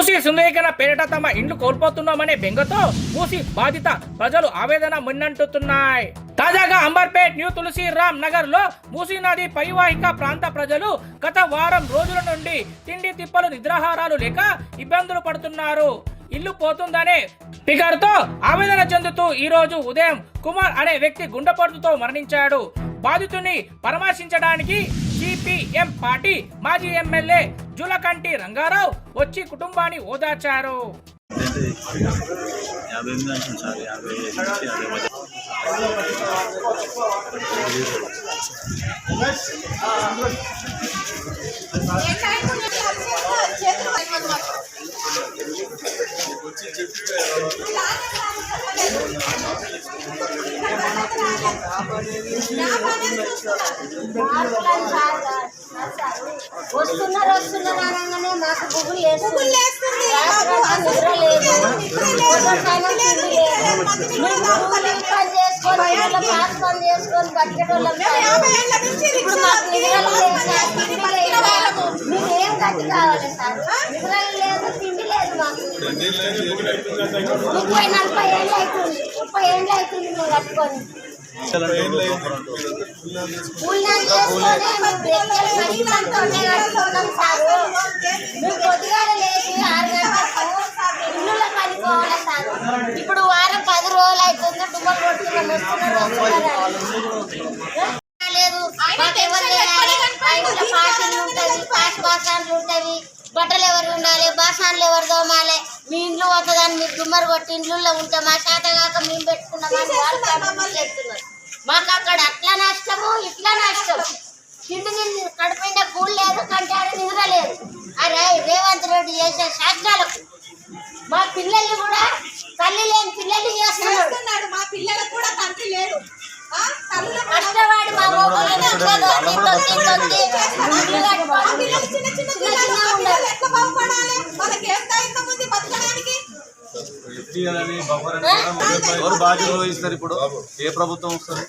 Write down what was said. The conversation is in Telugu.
మూసి సుందరీకరణ పేరిట తమ ఇండ్లు కోల్పోతున్నామనే బెంగతో మూసి బాధిత ప్రజలు ఆవేదన మున్నంటున్నాయి తాజాగా అంబర్పేట్ న్యూ తులసి రామ్ నగర్లో మూసీ నది పరివాహిక ప్రాంత ప్రజలు గత వారం రోజుల నుండి తిండి తిప్పలు నిద్రాహారాలు లేక ఇబ్బందులు పడుతున్నారు. ఇల్లు పోతుందనే ఫిగర్తో ఆవేదన చెందుతూ ఈ రోజు ఉదయం కుమార్ అనే వ్యక్తి గుండెపోటుతో మరణించాడు. బాధితుని పరామర్శించడానికి సిపిఎం పార్టీ మాజీ ఎమ్మెల్యే జులకంటి రంగారావు వచ్చి కుటుంబాన్ని ఓదార్చారు. అంటే వస్తున్నారు వస్తున్నారు అనగానే మాకు గుగులు వేస్తుంది నిద్ర లేదు చేసుకొని చేసుకొని బతికేటోళ్ళం ఏం గట్టి కావాలి సార్ నిద్రలు లేదు తిండి లేదు మాకు ముప్పై నలభై ఏళ్ళు అవుతుంది. ముప్పై ఏళ్ళు అవుతుంది మేము కట్టుకొని. ఇప్పుడు వారం పది రోజులు అవుతుంది డుమ్మలు కొడుతున్నాం వస్తున్నారు. లేదు బాసాన్లు ఉంటాయి బట్టలు ఎవరు ఉండాలి? బాసాన్లు ఎవరు దోమాలి మీ ఇంట్లో పోతుందని మీరు దుమ్మరు కొట్టి ఇంట్లో ఉంటాం మా శాత కాక మేము పెట్టుకున్నామని వాళ్ళు కంప్లైంట్ చేస్తున్నారు మాకు అక్కడ అట్లా నష్టము ఇట్లా నష్టం తిండి తిండి కడుపుండా కూల్ లేదు కంటాడు నిద్ర లేదు. అరే రేవంత్ రెడ్డి చేసే శాస్త్రాలకు మా పిల్లల్ని కూడా తల్లి లేని పిల్లల్ని చేస్తున్నాడు. మా పిల్లలకు కూడా తండ్రి లేడు. కష్టపడి మా మొగ్గులను ఇంట్లో తొక్కి తొక్కి తొక్కి ఇల్లు మా కట్టుకొని పిల్లలు చిన్న చిన్న చిన్న పిల్లలు చిన్న మా ఉండాలి పిల్లలు ఎట్లా బాగుపడాలి వాళ్ళకి ఏం ధైర్యం ఉంది బతకడానికి ఎఫ్టీ అని బఫర్ అని కూడా ఎవరు బాధ్యత వహిస్తారు ఇప్పుడు? ఏ ప్రభుత్వం వస్తుంది?